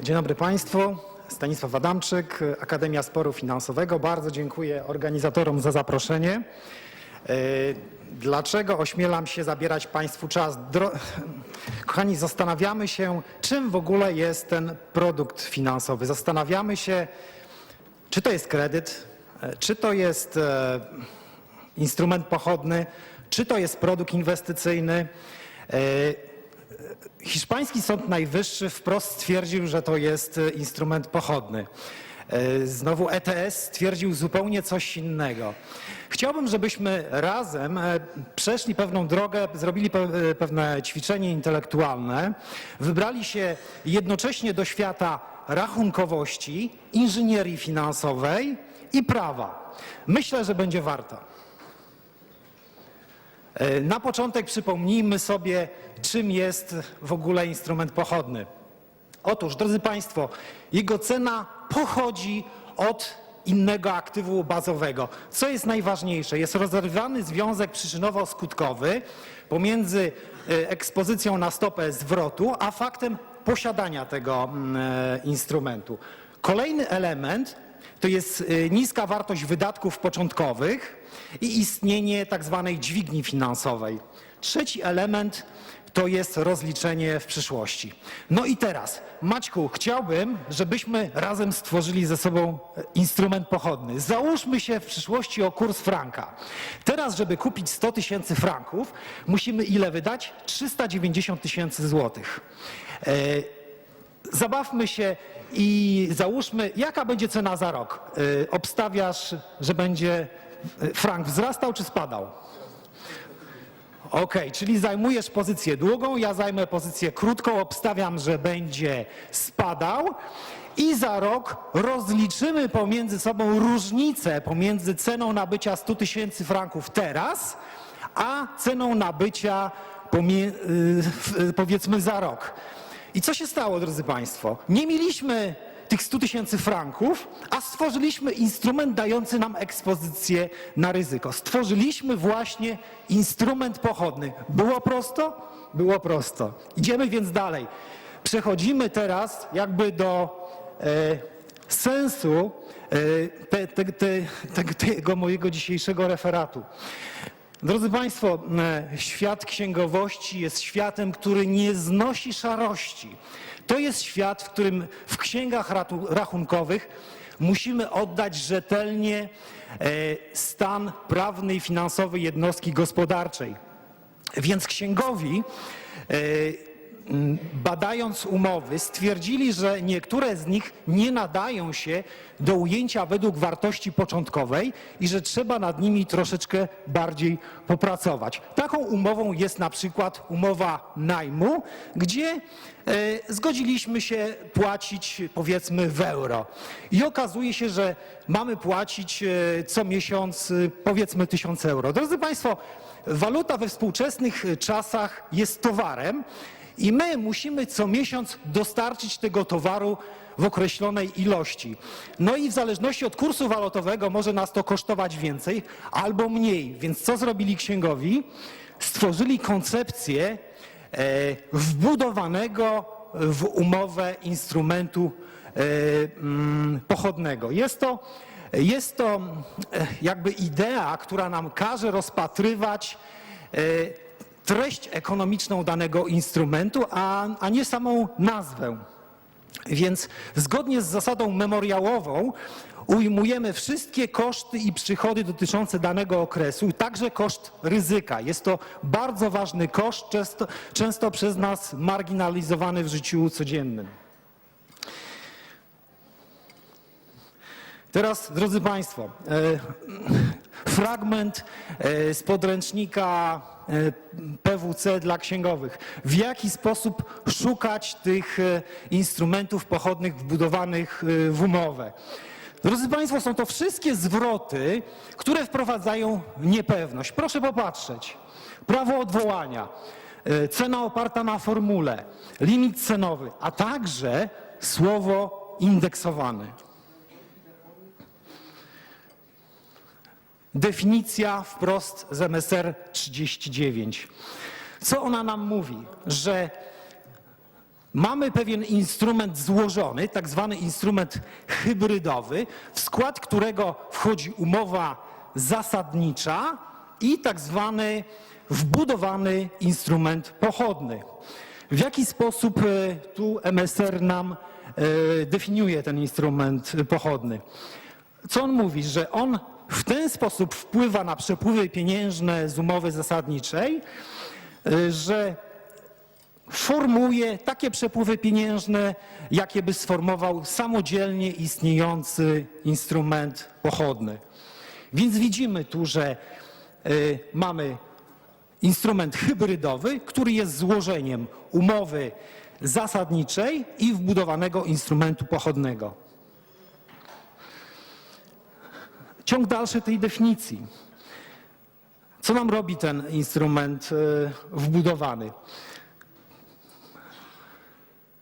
Dzień dobry Państwu. Stanisław Adamczyk, Akademia Sporu Finansowego. Bardzo dziękuję organizatorom za zaproszenie. E, Dlaczego ośmielam się zabierać Państwu czas? Dro... Kochani, zastanawiamy się, czym w ogóle jest ten produkt finansowy. Zastanawiamy się, czy to jest kredyt, e, czy to jest e, instrument pochodny, czy to jest produkt inwestycyjny. Hiszpański Sąd Najwyższy wprost stwierdził, że to jest e, instrument pochodny. E, Znowu ETS stwierdził zupełnie coś innego. Chciałbym, żebyśmy razem e, przeszli pewną drogę, zrobili pe- pewne ćwiczenie intelektualne, wybrali się jednocześnie do świata rachunkowości, inżynierii finansowej i prawa. Myślę, że będzie warto. E, Na początek przypomnijmy sobie, czym jest w ogóle instrument pochodny. Otóż, drodzy Państwo, jego cena pochodzi od innego aktywu bazowego. Co jest najważniejsze? Jest rozerwany związek przyczynowo-skutkowy pomiędzy e, ekspozycją na stopę zwrotu, a faktem posiadania tego mm, e, instrumentu. Kolejny element to jest y, niska wartość wydatków początkowych i istnienie tak zwanej dźwigni finansowej. Trzeci element to jest rozliczenie w przyszłości. No i teraz, Maćku, chciałbym, żebyśmy razem stworzyli ze sobą e, instrument pochodny. Załóżmy się w przyszłości o kurs franka. Teraz, żeby kupić 100 tysięcy franków, musimy ile wydać? 390 tysięcy złotych. Zabawmy się i załóżmy, jaka będzie cena za rok. Y, Obstawiasz, że będzie y, frank wzrastał czy spadał? Okej, czyli zajmujesz pozycję długą, ja zajmę pozycję krótką, obstawiam, że będzie spadał i za rok rozliczymy pomiędzy sobą różnicę pomiędzy ceną nabycia 100 tysięcy franków teraz, a ceną nabycia y, powiedzmy za rok. I co się stało, drodzy Państwo? Nie mieliśmy tych 100 tysięcy franków, a stworzyliśmy instrument dający nam ekspozycję na ryzyko. Stworzyliśmy właśnie instrument pochodny. Było prosto? Było prosto. Idziemy więc dalej. Przechodzimy teraz jakby do e, sensu e, te, te, te, te, tego mojego dzisiejszego referatu. Drodzy Państwo, e, świat księgowości jest światem, który nie znosi szarości. To jest świat, w którym w księgach rachunkowych musimy oddać rzetelnie e, stan prawny i finansowy jednostki gospodarczej. Więc księgowi, e, badając umowy, stwierdzili, że niektóre z nich nie nadają się do ujęcia według wartości początkowej i że trzeba nad nimi troszeczkę bardziej popracować. Taką umową jest na przykład umowa najmu, gdzie e, zgodziliśmy się płacić powiedzmy w euro. I okazuje się, że mamy płacić e, co miesiąc e, powiedzmy 1000 euro. Drodzy Państwo, Waluta we współczesnych czasach jest towarem i my musimy co miesiąc dostarczyć tego towaru w określonej ilości. No i w zależności od kursu walutowego może nas to kosztować więcej albo mniej. Więc co zrobili księgowi? Stworzyli koncepcję e, wbudowanego w umowę instrumentu e, mm, pochodnego. Jest to jest to e, jakby idea, która nam każe rozpatrywać treść ekonomiczną danego instrumentu, a, a nie samą nazwę. Więc zgodnie z zasadą memoriałową ujmujemy wszystkie koszty i przychody dotyczące danego okresu, także koszt ryzyka. Jest to bardzo ważny koszt, często, często przez nas marginalizowany w życiu codziennym. Teraz, drodzy Państwo, e, fragment e, z podręcznika e, PWC dla księgowych. W jaki sposób szukać tych instrumentów pochodnych wbudowanych w umowę? Drodzy Państwo, są to wszystkie zwroty, które wprowadzają niepewność. Proszę popatrzeć. Prawo odwołania, cena oparta na formule, limit cenowy, a także słowo indeksowany. Definicja wprost z MSR 39. Co ona nam mówi? Że mamy pewien instrument złożony, tak zwany instrument hybrydowy, w skład którego wchodzi umowa zasadnicza i tak zwany wbudowany instrument pochodny. W jaki sposób e, tu MSR nam e, definiuje ten instrument pochodny? Co on mówi? Że on w ten sposób wpływa na przepływy pieniężne z umowy zasadniczej, y, że formuje takie przepływy pieniężne, jakie by sformował samodzielnie istniejący instrument pochodny. Więc widzimy tu, że y, mamy instrument hybrydowy, który jest złożeniem umowy zasadniczej i wbudowanego instrumentu pochodnego. Ciąg dalszy tej definicji. Co nam robi ten instrument e, wbudowany?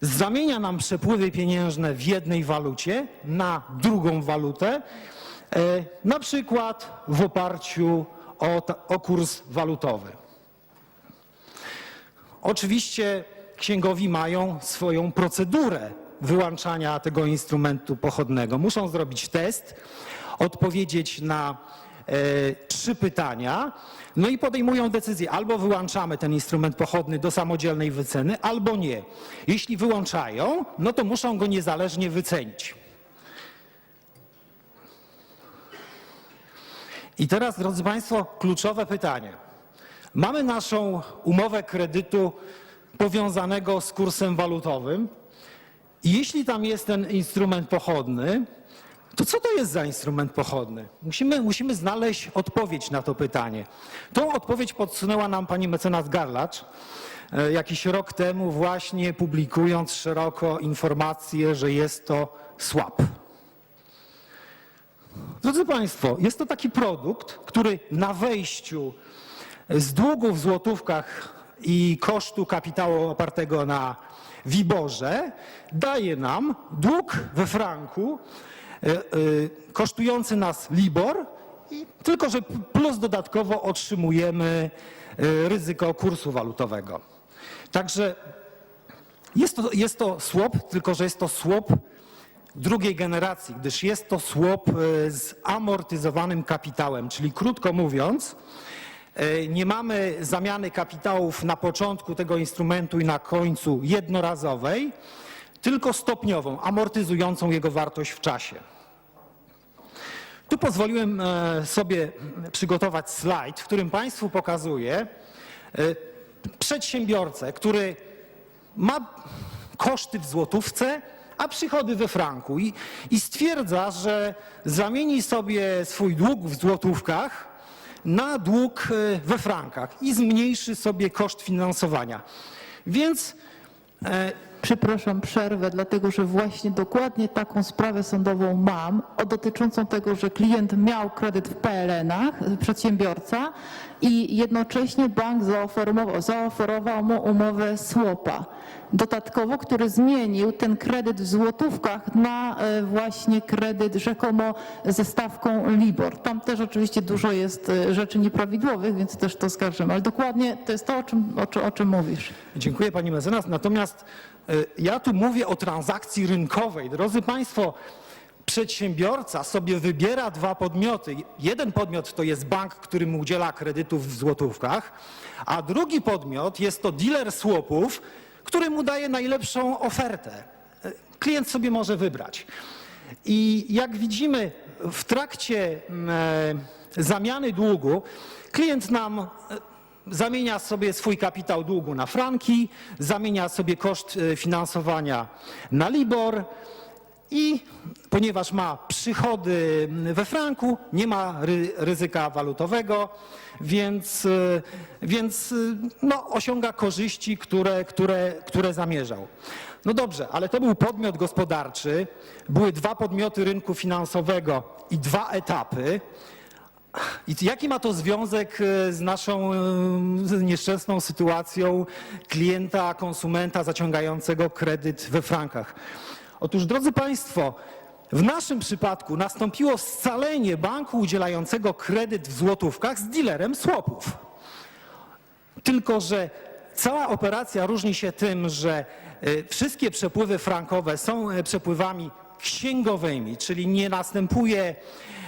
Zamienia nam przepływy pieniężne w jednej walucie na drugą walutę, e, na przykład w oparciu o, o kurs walutowy. Oczywiście księgowi mają swoją procedurę wyłączania tego instrumentu pochodnego. Muszą zrobić test, odpowiedzieć na e, trzy pytania, no i podejmują decyzję, albo wyłączamy ten instrument pochodny do samodzielnej wyceny, albo nie. Jeśli wyłączają, no to muszą go niezależnie wycenić. I teraz, drodzy Państwo, kluczowe pytanie. Mamy naszą umowę kredytu powiązanego z kursem walutowym. Jeśli tam jest ten instrument pochodny, to co to jest za instrument pochodny? Musimy, musimy znaleźć odpowiedź na to pytanie. Tą odpowiedź podsunęła nam pani mecenas Garlacz e, jakiś rok temu, właśnie publikując szeroko informację, że jest to swap. Drodzy Państwo, jest to taki produkt, który na wejściu z długu w złotówkach i kosztu kapitału opartego na Wiborze daje nam dług we franku kosztujący nas Libor, i tylko że plus dodatkowo otrzymujemy e, ryzyko kursu walutowego. Także jest to, jest to swap, tylko że jest to swap drugiej generacji, gdyż jest to e, z amortyzowanym kapitałem, czyli krótko mówiąc, e, nie mamy zamiany kapitałów na początku tego instrumentu i na końcu jednorazowej, tylko stopniową, amortyzującą jego wartość w czasie. Tu pozwoliłem e, sobie przygotować slajd, w którym Państwu pokazuję e, przedsiębiorcę, który ma koszty w złotówce, a przychody we franku i, i stwierdza, że zamieni sobie swój dług w złotówkach na dług e, we frankach i zmniejszy sobie koszt finansowania. Więc Przepraszam, przerwę, dlatego że właśnie dokładnie taką sprawę sądową mam, o dotyczącą tego, że klient miał kredyt w PLN-ach, przedsiębiorca, i jednocześnie bank zaoferował, zaoferował mu umowę słopa. Dodatkowo, który zmienił ten kredyt w złotówkach na e, właśnie kredyt rzekomo ze stawką LIBOR. Tam też oczywiście dużo jest e, rzeczy nieprawidłowych, więc też to skarżymy. Ale dokładnie to jest to, o czym, o, o czym mówisz. Dziękuję pani mecenas. Natomiast e, ja tu mówię o transakcji rynkowej. Drodzy państwo, przedsiębiorca sobie wybiera dwa podmioty. Jeden podmiot to jest bank, który mu udziela kredytów w złotówkach, a drugi podmiot jest to dealer swapów, który mu daje najlepszą ofertę. Klient sobie może wybrać. I jak widzimy w trakcie mm, e, zamiany długu, klient nam e, zamienia sobie swój kapitał długu na franki, zamienia sobie koszt e, finansowania na Libor i ponieważ ma przychody mm, we franku, nie ma ry ryzyka walutowego, więc, e, więc e, no, osiąga korzyści, które, które, które zamierzał. No dobrze, ale to był podmiot gospodarczy, były dwa podmioty rynku finansowego i dwa etapy. I jaki ma to związek e, z naszą nieszczęsną sytuacją klienta, konsumenta zaciągającego kredyt we frankach? Otóż, drodzy Państwo, w naszym przypadku nastąpiło scalenie banku udzielającego kredyt w złotówkach z dealerem swapów. Tylko, że cała operacja różni się tym, że e, wszystkie przepływy frankowe są e, przepływami księgowymi, czyli nie następuje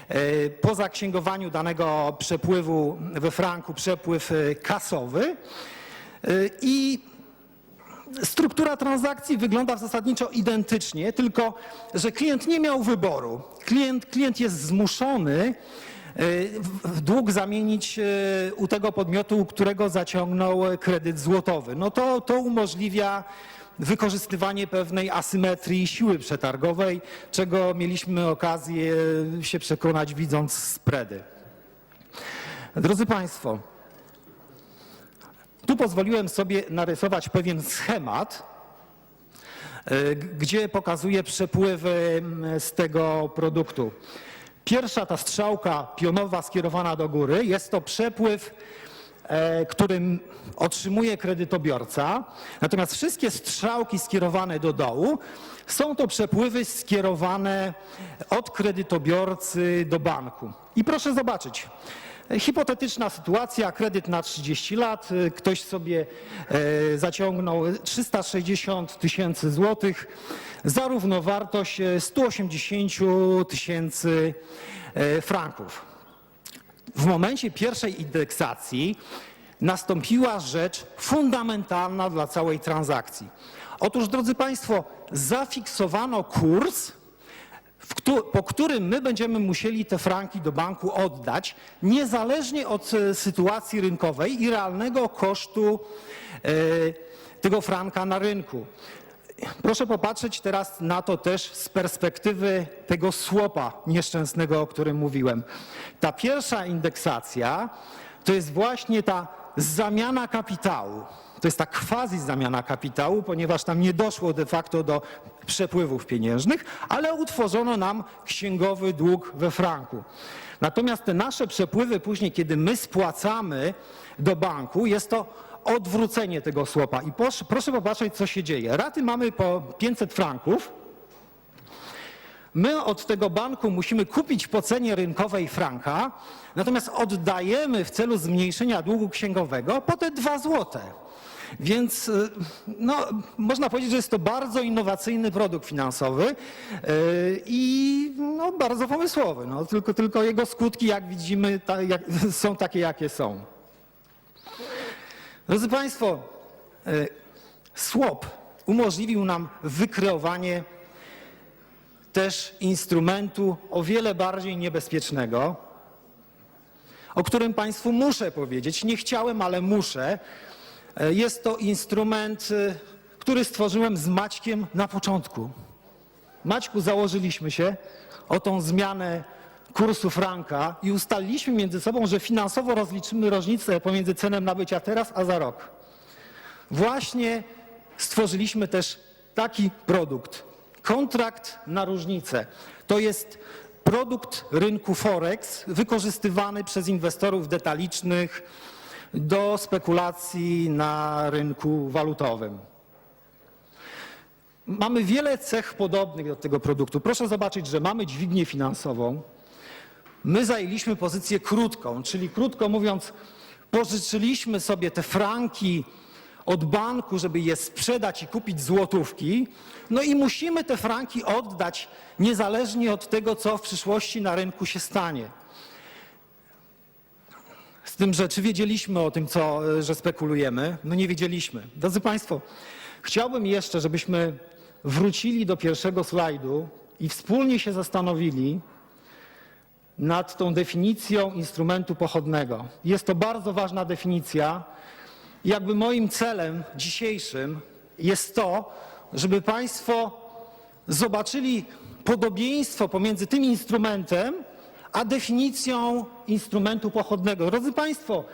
e, po zaksięgowaniu danego przepływu we franku przepływ kasowy. I struktura transakcji wygląda zasadniczo identycznie, tylko że klient nie miał wyboru. Klient, klient jest zmuszony e, dług zamienić e, u tego podmiotu, u którego zaciągnął kredyt złotowy. No to, to umożliwia wykorzystywanie pewnej asymetrii siły przetargowej, czego mieliśmy okazję się przekonać widząc spready. Drodzy Państwo, tu pozwoliłem sobie narysować pewien schemat, g- gdzie pokazuję przepływy z tego produktu. Pierwsza ta strzałka pionowa skierowana do góry jest to przepływ, e, którym otrzymuje kredytobiorca. Natomiast wszystkie strzałki skierowane do dołu są to przepływy skierowane od kredytobiorcy do banku. I proszę zobaczyć, Hipotetyczna sytuacja, kredyt na 30 lat, ktoś sobie e, zaciągnął 360 tysięcy złotych za równowartość e, 180 tysięcy e, franków. W momencie pierwszej indeksacji nastąpiła rzecz fundamentalna dla całej transakcji. Otóż, drodzy Państwo, zafiksowano kurs, któ- po którym my będziemy musieli te franki do banku oddać, niezależnie od e, sytuacji rynkowej i realnego kosztu e, tego franka na rynku. Proszę popatrzeć teraz na to też z perspektywy tego słopa nieszczęsnego, o którym mówiłem. Ta pierwsza indeksacja to jest właśnie ta zamiana kapitału. To jest ta quasi zamiana kapitału, ponieważ tam nie doszło de facto do przepływów pieniężnych, ale utworzono nam księgowy dług we franku. Natomiast te nasze przepływy później, kiedy my spłacamy do banku, jest to odwrócenie tego słopa. I proszę, proszę popatrzeć, co się dzieje. Raty mamy po 500 franków. My od tego banku musimy kupić po cenie rynkowej franka, natomiast oddajemy w celu zmniejszenia długu księgowego po te 2 złote. Więc y, no, można powiedzieć, że jest to bardzo innowacyjny produkt finansowy y, i no, bardzo pomysłowy. No, tylko, tylko jego skutki, jak widzimy, ta, jak, są takie, jakie są. Drodzy Państwo, y, swap umożliwił nam wykreowanie też instrumentu o wiele bardziej niebezpiecznego, o którym Państwu muszę powiedzieć. Nie chciałem, ale muszę. E, Jest to instrument, e, który stworzyłem z Maćkiem na początku. Maćku, założyliśmy się o tą zmianę kursu franka i ustaliliśmy między sobą, że finansowo rozliczymy różnicę pomiędzy ceną nabycia teraz a za rok. Właśnie stworzyliśmy też taki produkt. Kontrakt na różnicę. To jest produkt rynku Forex wykorzystywany przez inwestorów detalicznych do spekulacji na rynku walutowym. Mamy wiele cech podobnych do tego produktu. Proszę zobaczyć, że mamy dźwignię finansową. My zajęliśmy pozycję krótką, czyli krótko mówiąc, pożyczyliśmy sobie te franki od banku, żeby je sprzedać i kupić złotówki. No i musimy te franki oddać niezależnie od tego, co w przyszłości na rynku się stanie. Z tym, że czy wiedzieliśmy o tym, co, że spekulujemy? No nie wiedzieliśmy. Drodzy Państwo, chciałbym jeszcze, żebyśmy wrócili do pierwszego slajdu i wspólnie się zastanowili nad tą definicją instrumentu pochodnego. Jest to bardzo ważna definicja. Jakby moim celem dzisiejszym jest to, żeby Państwo zobaczyli podobieństwo pomiędzy tym instrumentem, a definicją instrumentu pochodnego. Drodzy Państwo,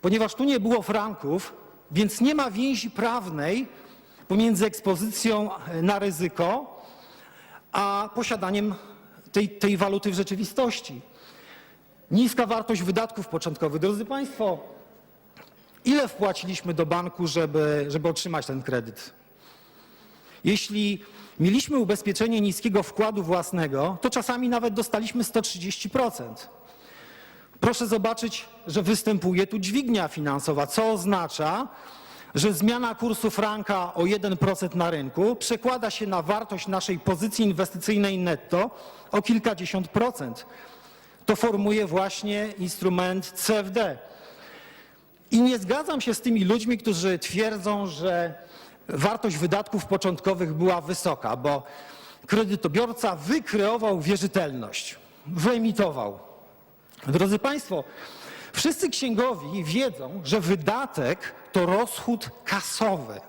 ponieważ tu nie było franków, więc nie ma więzi prawnej pomiędzy ekspozycją na ryzyko, a posiadaniem tej, tej waluty w rzeczywistości. Niska wartość wydatków początkowych. Drodzy Państwo, ile wpłaciliśmy do banku, żeby, żeby otrzymać ten kredyt? Jeśli mieliśmy ubezpieczenie niskiego wkładu własnego, to czasami nawet dostaliśmy 130%. Proszę zobaczyć, że występuje tu dźwignia finansowa, co oznacza, że zmiana kursu franka o 1% na rynku przekłada się na wartość naszej pozycji inwestycyjnej netto o kilkadziesiąt procent. To formuje właśnie instrument CFD. I nie zgadzam się z tymi ludźmi, którzy twierdzą, że wartość wydatków początkowych była wysoka, bo kredytobiorca wykreował wierzytelność, wyemitował. Drodzy Państwo, wszyscy księgowi wiedzą, że wydatek to rozchód kasowy,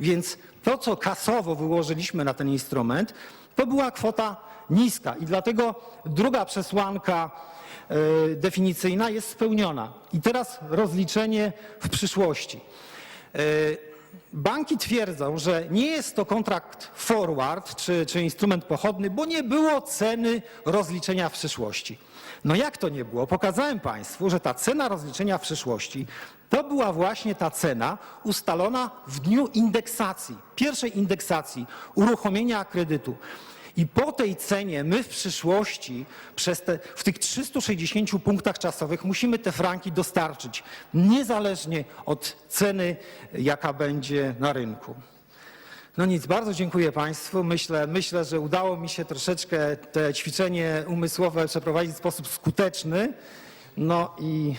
więc to, co kasowo wyłożyliśmy na ten instrument, to była kwota niska i dlatego druga przesłanka e, definicyjna jest spełniona. I teraz rozliczenie w przyszłości. Banki twierdzą, że nie jest to kontrakt forward czy, czy instrument pochodny, bo nie było ceny rozliczenia w przyszłości. No jak to nie było? Pokazałem Państwu, że ta cena rozliczenia w przyszłości to była właśnie ta cena ustalona w dniu indeksacji, pierwszej indeksacji, uruchomienia kredytu. I po tej cenie my w przyszłości te, w tych 360 punktach czasowych musimy te franki dostarczyć, niezależnie od ceny, jaka będzie na rynku. No nic, bardzo dziękuję Państwu. Myślę, myślę, że udało mi się troszeczkę te ćwiczenie umysłowe przeprowadzić w sposób skuteczny. No i